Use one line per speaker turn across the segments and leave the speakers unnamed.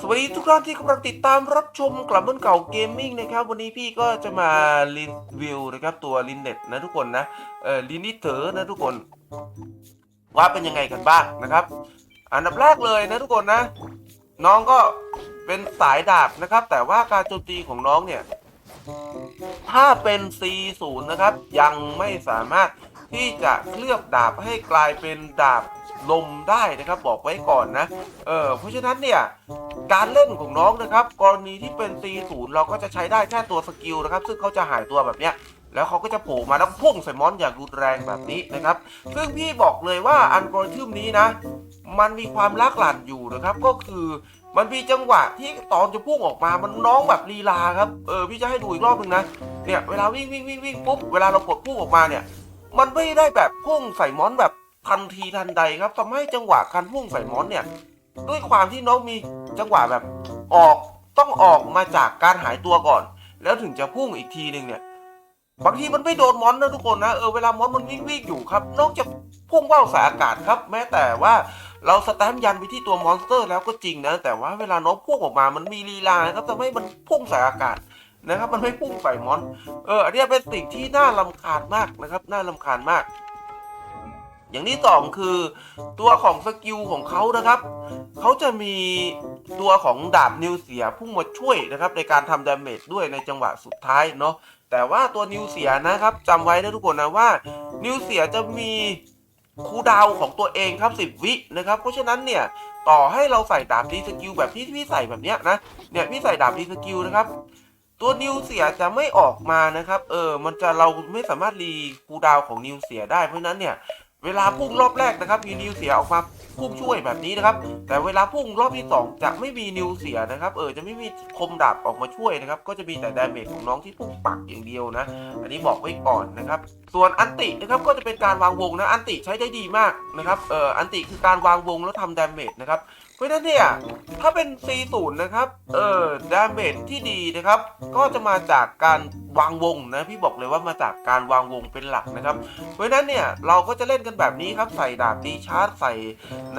สวัสดีทุกท่านที่กำลังติดตามรับชมกลับบ้านเก่าเกมมิ่งนะครับ วันนี้พี่ก็จะมารีวิวนะครับตัวลินเน็ตนะทุกคนนะเออลินิเตอร์นะทุกคน ว่าเป็นยังไงกันบ้างนะครับ อันดับแรกเลยนะทุกคนนะ น้องก็เป็นสายดาบนะครับ แต่ว่าการโจมตีของน้องเนี่ย ถ้าเป็น C0 นะครับ ยังไม่สามารถที่จะเคลือบดาบให้กลายเป็นดาบลมได้นะครับ บอกไว้ก่อนนะ เออเพราะฉะนั้นเนี่ย การเล่นของน้องนะครับ กรณีที่เป็น C0 เราก็จะใช้ได้แค่ตัวสกิลนะครับ ซึ่งเขาจะหายตัวแบบเนี้ยแล้วเขาก็จะโผล่มาแล้วพุ่งใส่มอนอย่างรุนแรงแบบนี้นะครับ ซึ่งพี่บอกเลยว่าอันกรทึมนี้นะ มันมีความลักหลั่นอยู่นะครับ ก็คือมันมีจังหวะที่ตอนจะพุ่งออกมา มันน้องแบบลีลาครับ เออพี่จะให้ดูอีกรอบหนึ่งนะ เนี่ยเวลาวิ่งวิ่งวิ่งวิ่งปุ๊บ เวลาเรากดพุ่งออกมาเนี่ย มันไม่ได้แบบพุ่งใส่มอนแบบทันทีทันใดครับทำให้จังหวะการพุ่งใส่มอนเนี่ย ด้วยความที่น้องมีจังหวะแบบออกต้องออกมาจากการหายตัวก่อน แล้วถึงจะพุ่งอีกทีหนึ่งเนี่ย บางทีมันไม่โดนมอนนะทุกคนนะเออเวลามอนมันวิ่งวิ่งอยู่ครับ นอกจากพุ่งเบ้าสายอากาศครับ แม้แต่ว่าเราสแตมยันไปที่ตัวมอนสเตอร์แล้วก็จริงนะ แต่ว่าเวลาน้องพุ่งออกมามันมีลีลาครับทำให้มันพุ่งสายอากาศนะครับ มันไม่พุ่งใส่มอน เอออันเนี้เป็นสิ่งที่น่าลำคาญมากนะครับ น่าลำคาญมาก อย่างที่สองคือตัวของสกิลของเขานะครับ เขาจะมีตัวของดาบนิวเสียพุ่งมาช่วยนะครับ ในการทำดาเมจด้วยในจังหวะสุดท้ายเนาะแต่ว่าตัวนิวเสียนะครับจำไว้นะทุกคนนะว่า นิวเสียจะมีคูดาวของตัวเองครับ 10 วินะครับ เพราะฉะนั้นเนี่ยต่อให้เราใส่ดาบดีสกิลแบบที่พี่ใส่แบบเนี้ยนะเนี่ยพี่ใส่ดาบดีสกิลนะครับตัวนิวเสียจะไม่ออกมานะครับ เออ มันจะเราไม่สามารถรีคูดาวของนิวเสียได้ เพราะฉะนั้นเนี่ย เวลาพุ่งรอบแรกนะครับมีนิวเสียออกมาพุ่งช่วยแบบนี้นะครับ แต่เวลาพุ่งรอบที่สองจะไม่มีนิวเสียนะครับ เออจะไม่มีคมดาบออกมาช่วยนะครับ ก็จะมีแต่ดาเมจของน้องที่พุ่งปักอย่างเดียวนะ อันนี้บอกไว้ก่อนนะครับ ส่วนอันตินะครับก็จะเป็นการวางวงนะ อันติใช้ได้ดีมากนะครับ เอออันติคือการวางวงแล้วทำดาเมจนะครับ เพราะฉะนั้นเนี่ย ถ้าเป็น C0 นะครับ เออดาเมจที่ดีนะครับ ก็จะมาจากการวางวงนะ พี่บอกเลยว่ามาจากการวางวงเป็นหลักนะครับ เพราะฉะนั้นเนี่ยเราก็จะเล่นกันแบบนี้ครับ ใส่ดาบรีชาร์จ ใส่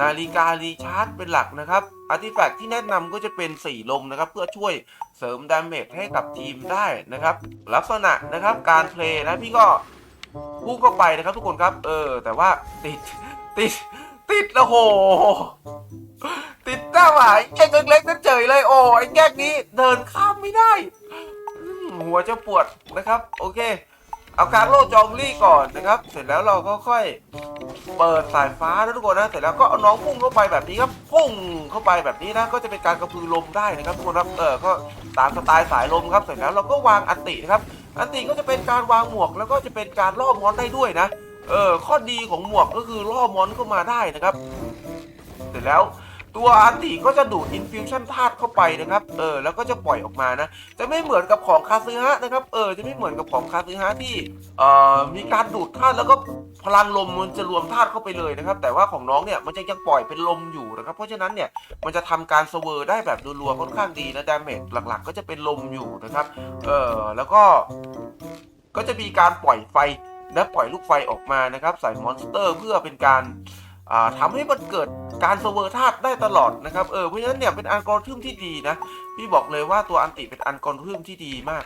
นาฬิการีชาร์จเป็นหลักนะครับอาร์ติแฟกต์ที่แนะนำก็จะเป็นสีลมนะครับ เพื่อช่วยเสริมดาเมจให้กับทีมได้นะครับ ลักษณะนะครับการเพลย์นะพี่ก็พุ่งเข้าไปนะครับทุกคนครับ เออ แต่ว่าติดติดติดโอ้โห ติดหน้าหมายแก๊กเล็กๆนั่นเจยเลยโอ้ไอ้แก๊กนี้เดินข้ามไม่ได้หัวจะปวดนะครับ โอเค เอาการโลจองลี่ก่อนนะครับ เสร็จแล้วเราก็ค่อยเปิดสายฟ้านะทุกคนนะเสร็จแล้วก็เอาน้องพุ่งเข้าไปแบบนี้ครับพุ่งเข้าไปแบบนี้นะก็จะเป็นการกระพือลมได้นะครับทุกคนครับเออก็ตามสไตล์สายลมครับ เสร็จแล้วเราก็วางอันตินะครับอันติก็จะเป็นการวางหมวก แล้วก็จะเป็นการล่อมอนได้ด้วยนะเออข้อดีของหมวกก็คือล่อมอนเข้ามาได้นะครับ เสร็จแล้ว ตัวอันติก็จะดูดอินฟิวชั่นธาตุเข้าไปนะครับ เออ แล้วก็จะปล่อยออกมานะ จะไม่เหมือนกับของคาซึฮะนะครับ เออ จะไม่เหมือนกับของคาซึฮะที่ เอ่อ มีการดูดธาตุแล้วก็พลังลมมันจะรวมธาตุเข้าไปเลยนะครับ แต่ว่าของน้องเนี่ยมันจะยังปล่อยเป็นลมอยู่นะครับ เพราะฉะนั้นเนี่ยมันจะทำการเสเวอร์ได้แบบรัวๆค่อนข้างดีนะดาเมจหลักๆ ก็จะเป็นลมอยู่นะครับ เออ แล้วก็ ก็จะมีการปล่อยไฟและปล่อยลูกไฟออกมานะครับ ใส่มอนสเตอร์เพื่อเป็นการ อ่าทำให้มันเกิดการเสเวอร์ธาตุได้ตลอดนะครับเออเพราะฉะนั้นเนี่ยเป็นอัลกอริทึมที่ดีนะพี่บอกเลยว่าตัวอันติเป็นอัลกอริทึมที่ดีมาก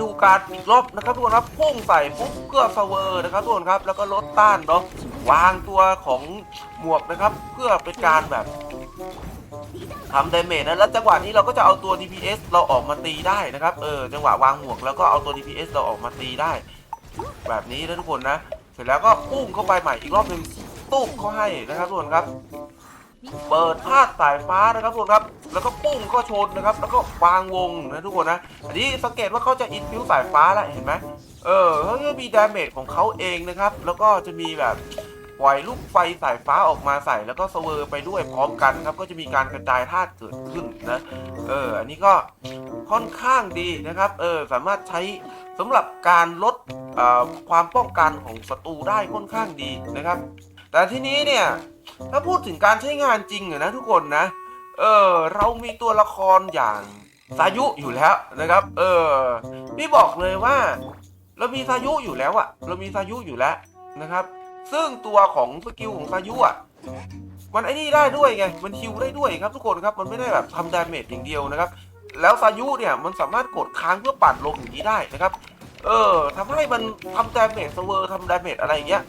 ดูการอีกรอบนะครับทุกคนครับพุ่งใส่ปุ๊บเพื่อเสเวอร์นะครับทุกคนครับแล้วก็ลดต้านเนาะวางตัวของหมวกนะครับ เพื่อเป็นการแบบทำดาเมจนะแล้วจังหวะนี้เราก็จะเอาตัว DPS เราออกมาตีได้นะครับเออจังหวะวางหมวกแล้วก็เอาตัว DPS เราออกมาตีได้ แบบนี้นะทุกคนนะ เสร็จแล้วก็ปุ้งเข้าไปใหม่อีกรอบหนึ่ง ตุ้มเขาให้นะครับทุกคนครับ เปิดธาตุสายฟ้านะครับทุกคนครับ แล้วก็ปุ้งก็ชนนะครับ แล้วก็วางวงนะทุกคนนะ อันนี้สังเกตว่าเขาจะอินฟิวสายฟ้าแล้วเห็นไหมเออเขาจะมีดาเมจของเขาเองนะครับ แล้วก็จะมีแบบปล่อยลูกไฟสายฟ้าออกมาใส่แล้วก็สเวอร์ไปด้วยพร้อมกันครับ ก็จะมีการกระจายธาตุเกิดขึ้นนะเอออันนี้ก็ค่อนข้างดีนะครับเออสามารถใช้สำหรับการลดความป้องกันของศัตรูได้ค่อนข้างดีนะครับ แต่ที่นี้เนี่ย ถ้าพูดถึงการใช้งานจริงนะทุกคนนะ เออเรามีตัวละครอย่างสายุอยู่แล้วนะครับ เออพี่บอกเลยว่า เรามีสายุอยู่แล้วอะเรามีสายุอยู่แล้วนะครับ ซึ่งตัวของสกิลของสายุอะมันไอ้นี่ได้ด้วยไง มันฮิวได้ด้วยครับทุกคนครับ มันไม่ได้แบบทำดาเมจอย่างเดียวนะครับ แล้วซายุเนี่ยมันสามารถกดค้างเพื่อปัดลมอย่างนี้ได้นะครับ เออทำให้มันทำดาเมจเสเวอร์ทำดาเมจอะไรอย่างเงี้ย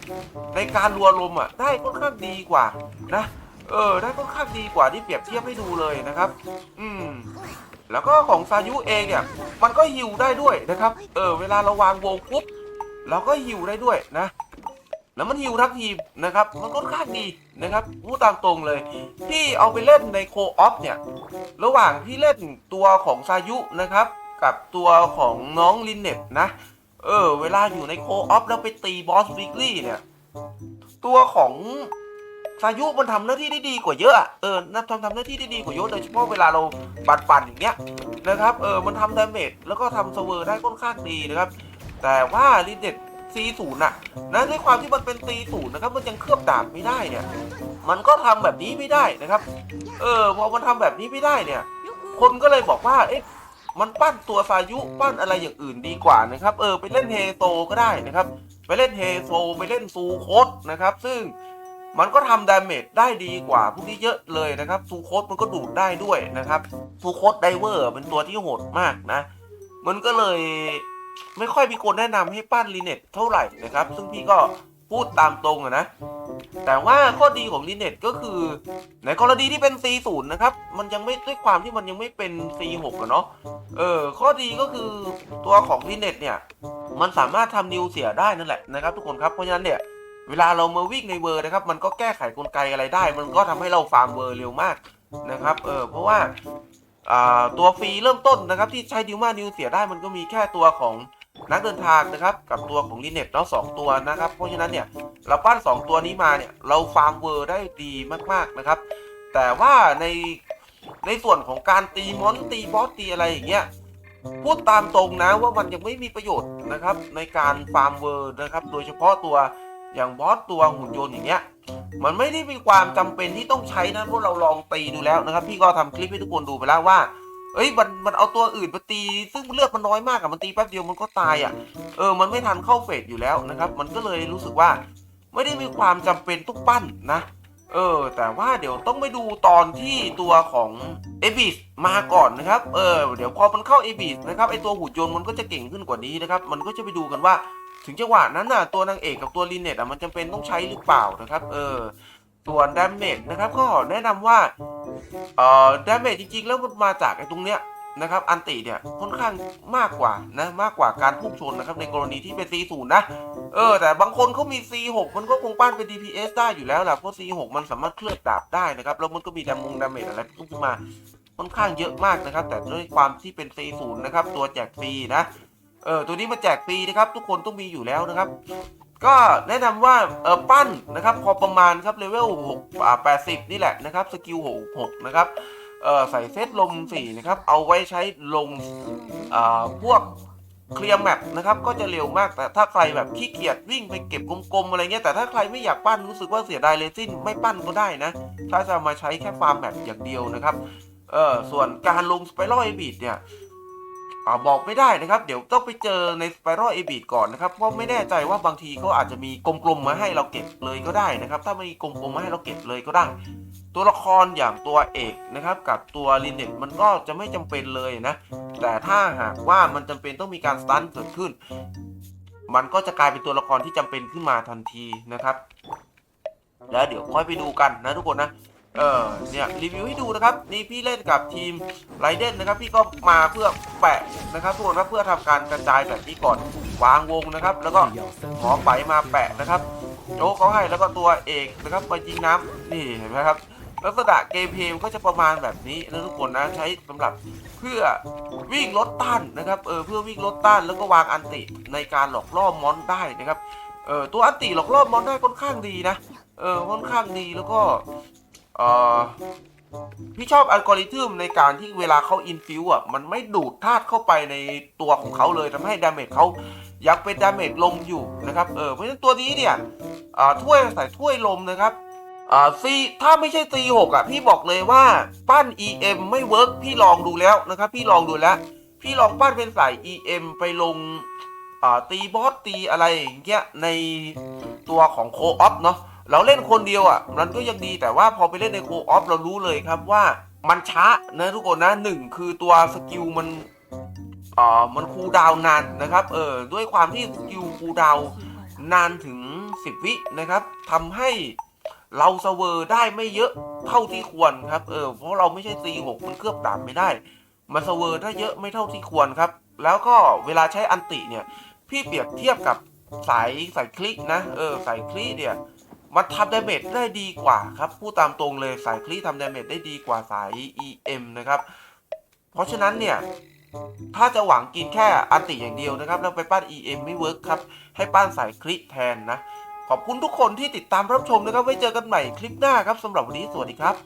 ในการรัวลมอะได้ค่อนข้างดีกว่านะเออได้ค่อนข้างดีกว่าที่เปรียบเทียบให้ดูเลยนะครับ อืมแล้วก็ของซายุเองเนี่ยมันก็ฮิวได้ด้วยนะครับ เออเวลาเราวางวงปุ๊บเราก็ฮิวได้ด้วยนะ แล้วมันฮิวทั้งทีมนะครับ มันค่อนข้างดีนะครับพูดตามตรงเลย ที่เอาไปเล่นในโคออฟเนี่ย ระหว่างที่เล่นตัวของซายุนะครับ กับตัวของน้องลินเน็ตนะ เออ เวลาอยู่ในโคออฟแล้วไปตีบอสวิกลี่เนี่ย ตัวของซายุมันทำหน้าที่ได้ดีกว่าเยอะ เออนับทำทำหน้าที่ได้ดีกว่าเยอะโดยเฉพาะเวลาเราปัดปั่นอย่างเงี้ยนะครับ เออ มันทำดาเมจแล้วก็ทำเซเวอร์ได้ค่อนข้างดีนะครับ แต่ว่าลินเน็ต C0 น่ะนะด้วยความที่มันเป็น C0 นะครับมันยังเคลือบดาบไม่ได้เนี่ย มันก็ทำแบบนี้ไม่ได้นะครับ เออพอมันทำแบบนี้ไม่ได้เนี่ย คนก็เลยบอกว่า เอ๊ะ มันปั้นตัวซายุปั้นอะไรอย่างอื่นดีกว่านะครับ เออไปเล่นเฮโซก็ได้นะครับ ไปเล่นเฮโซไปเล่นซูโคสนะครับ ซึ่งมันก็ทำดาเมจได้ดีกว่าพวกนี้เยอะเลยนะครับซูโคสมันก็ดูดได้ด้วยนะครับซูโคสไดเวอร์เป็นตัวที่โหดมากนะ มันก็เลยไม่ค่อยมีคนแนะนำให้ปั้นลีเน็ตเท่าไหร่นะครับ ซึ่งพี่ก็พูดตามตรงอะนะ แต่ว่าข้อดีของลีเน็ตก็คือ ในกรณีที่เป็น C0 นะครับ มันยังไม่ด้วยความที่มันยังไม่เป็น C6 อะเนาะ เออ ข้อดีก็คือตัวของลีเน็ตเนี่ย มันสามารถทำนิวเสียได้นั่นแหละนะครับทุกคนครับ เพราะฉะนั้นเนี่ย เวลาเรามาวิ่งในเวอร์นะครับ มันก็แก้ไขกลไกอะไรได้ มันก็ทำให้เราฟาร์มเวอร์เร็วมากนะครับ เออ เพราะว่าอ่าตัวฟรีเริ่มต้นนะครับที่ใช้ดิวมานิวเสียได้มันก็มีแค่ตัวของ นักเดินทางนะครับกับตัวของลีเน็ตเนาะสองตัวนะครับ เพราะฉะนั้นเนี่ยเราปั้น 2 ตัวนี้มาเนี่ยเราฟาร์มเวอร์ได้ดีมากๆนะครับ แต่ว่าในในส่วนของการตีมอนตีบอสตีอะไรอย่างเงี้ยพูดตามตรงนะว่ามันยังไม่มีประโยชน์นะครับ ในการฟาร์มเวอร์นะครับ โดยเฉพาะตัวอย่างบอสตัวหุ่นยนต์อย่างเงี้ยมันไม่ได้มีความจำเป็นที่ต้องใช้นะเพราะเราลองตีดูแล้วนะครับ พี่ก็ทำคลิปให้ทุกคนดูไปแล้วว่า เอ้ยมันมันเอาตัวอื่นมาตี ซึ่งเลือดมันน้อยมากอะมันตีแป๊บเดียวมันก็ตายอะเออมันไม่ทันเข้าเฟสอยู่แล้วนะครับ มันก็เลยรู้สึกว่า ไม่ได้มีความจำเป็นต้องปั้นนะเออ แต่ว่าเดี๋ยวต้องไปดูตอนที่ตัวของเอบิสมาก่อนนะครับ เออ เดี๋ยวพอมันเข้าเอบิสนะครับไอตัวหุ่นยนต์มันก็จะเก่งขึ้นกว่านี้นะครับ มันก็จะไปดูกันว่า ถึงจังหวะนั้นน่ะตัวนางเอกกับตัวลีเน็ตอะมันจำเป็นต้องใช้หรือเปล่านะครับ เออ ส่วนดาเมจนะครับก็แนะนำว่าเอ่อดาเมจจริงๆ แล้วมันมาจากไอ้ตรงเนี้ยนะครับอันติเนี่ยค่อนข้างมากกว่านะมากกว่าการพุ่งชนนะครับในกรณีที่เป็น C0 นะเออแต่บางคนเขามี C6 มันก็คงปั้นเป็น DPS ได้อยู่แล้วแหละเพราะ C6 มันสามารถเคลือบดาบได้นะครับแล้วมันก็มีดามงดาเมจอะไรพุ่งขึ้นมาค่อนข้างเยอะมากนะครับ แต่ด้วยความที่เป็น C0 นะครับตัวแจกฟรีนะเออตัวนี้มาแจกฟรีนะครับ ทุกคนต้องมีอยู่แล้วนะครับ ก็แนะนำว่าเออปั้นนะครับพอประมาณครับเลเวล6อ่า80 นี่แหละนะครับสกิล6 6นะครับเออใส่เซตลม4นะครับเอาไว้ใช้ลงอ่าพวกเคลียร์แมปนะครับก็จะเร็วมากแต่ถ้าใครแบบขี้เกียจวิ่งไปเก็บกลมๆอะไรเงี้ยแต่ถ้าใครไม่อยากปั้นรู้สึกว่าเสียดายเลซินไม่ปั้นก็ได้นะ ถ้าจะมาใช้แค่ฟาร์มแมปอย่างเดียวนะครับเออส่วนการลงสไปรัลเอบีดเนี่ย อ่าบอกไม่ได้นะครับ เดี๋ยวต้องไปเจอในสไปรัลเอบีดก่อนนะครับ เพราะไม่แน่ใจว่าบางทีเขาอาจจะมีกลมๆมาให้เราเก็บเลยก็ได้นะครับ ถ้าไม่มีกลมๆมาให้เราเก็บเลยก็ได้ ตัวละครอย่างตัวเอกนะครับ กับตัวลินเน็ตมันก็จะไม่จำเป็นเลยนะ แต่ถ้าหากว่ามันจำเป็นต้องมีการสตันเกิดขึ้น มันก็จะกลายเป็นตัวละครที่จำเป็นขึ้นมาทันทีนะครับ แล้วเดี๋ยวค่อยไปดูกันนะทุกคนนะ เออเนี่ยรีวิวให้ดูนะครับนี่พี่เล่นกับทีมไรเดนนะครับ พี่ก็มาเพื่อแปะนะครับทุกคนครับเพื่อทำการกระจายแบบนี้ก่อนวางวงนะครับ แล้วก็หอไปมาแปะนะครับโจ๊กเขาให้แล้วก็ตัวเอกนะครับมายิงน้ำนี่เห็นไหมครับลักษณะเกมเพลย์ก็จะประมาณแบบนี้นะทุกคนนะใช้สำหรับเพื่อวิ่งรถต้านนะครับเออเพื่อวิ่งรถต้านแล้วก็วางอันติในการหลอกล่อมอนได้นะครับเออตัวอันติหลอกล่อมอนได้ค่อนข้างดีนะเออค่อนข้างดีแล้วก็ เออพี่ชอบอัลกอริทึมในการที่เวลาเขาอินฟิวอะ มันไม่ดูดธาตุเข้าไปในตัวของเขาเลยทำให้ดาเมจเขายังเป็นดาเมจลมอยู่นะครับ เออ เพราะฉะนั้นตัวนี้เนี่ยถ้วยใส่ถ้วยลมนะครับซีถ้าไม่ใช่ C6 อะ พี่บอกเลยว่าปั้น EM ไม่เวิร์กพี่ลองดูแล้วนะครับ พี่ลองดูแล้ว พี่ลองปั้นเป็นสาย EM ไปลงตีบอสตีอะไรอย่างเงี้ยในตัวของโคออฟเนาะ เราเล่นคนเดียวอะมันก็ยังดีแต่ว่าพอไปเล่นในโคออฟเรารู้เลยครับว่ามันช้านะทุกคนนะหนึ่งคือตัวสกิลมันอ่ามันคูลดาวนานนะครับเออด้วยความที่สกิลคูลดาวน์นานถึง 10 วินะครับทำให้เราเซเวอร์ได้ไม่เยอะเท่าที่ควรครับเออเพราะเราไม่ใช่ตีหกมันเคลือบดาบไม่ได้ มันเซเวอร์ได้เยอะไม่เท่าที่ควรครับ แล้วก็เวลาใช้อันติเนี่ย พี่เปรียบเทียบกับสายสายคลิกนะเออสายคลิกเนี่ย มันทำดาเมจได้ดีกว่าครับพูดตามตรงเลยสายคลิกทำดาเมจได้ดีกว่าสาย EM นะครับ เพราะฉะนั้นเนี่ยถ้าจะหวังกินแค่อันติอย่างเดียวนะครับ แล้วไปปั้น EM ไม่เวิร์กครับ ให้ปั้นสายคลิแทนนะ ขอบคุณทุกคนที่ติดตามรับชมนะครับ ไว้เจอกันใหม่คลิปหน้าครับสำหรับวันนี้สวัสดีครับ